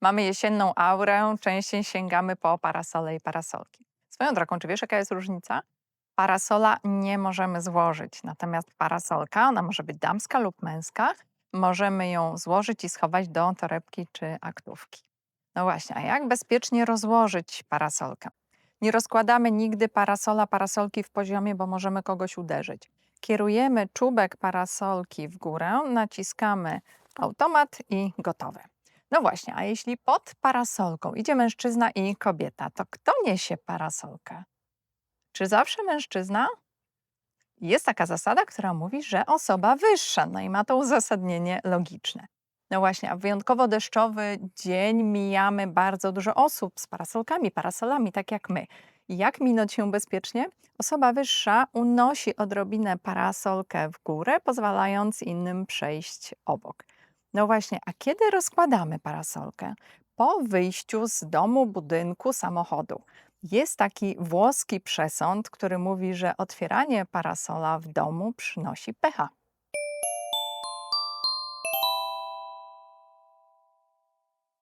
mamy jesienną aurę, częściej sięgamy po parasole i parasolki. Swoją drogą, czy wiesz, jaka jest różnica? Parasola nie możemy złożyć, natomiast parasolka, ona może być damska lub męska, możemy ją złożyć i schować do torebki czy aktówki. No właśnie, a jak bezpiecznie rozłożyć parasolkę? Nie rozkładamy nigdy parasola, parasolki w poziomie, bo możemy kogoś uderzyć. Kierujemy czubek parasolki w górę, naciskamy automat i gotowe. No właśnie, a jeśli pod parasolką idzie mężczyzna i kobieta, to kto niesie parasolkę? Czy zawsze mężczyzna? Jest taka zasada, która mówi, że osoba wyższa, no i ma to uzasadnienie logiczne. No właśnie, a w wyjątkowo deszczowy dzień mijamy bardzo dużo osób z parasolkami, parasolami, tak jak my. Jak minąć się bezpiecznie? Osoba wyższa unosi odrobinę parasolkę w górę, pozwalając innym przejść obok. No właśnie, a kiedy rozkładamy parasolkę? Po wyjściu z domu, budynku, samochodu. Jest taki włoski przesąd, który mówi, że otwieranie parasola w domu przynosi pecha.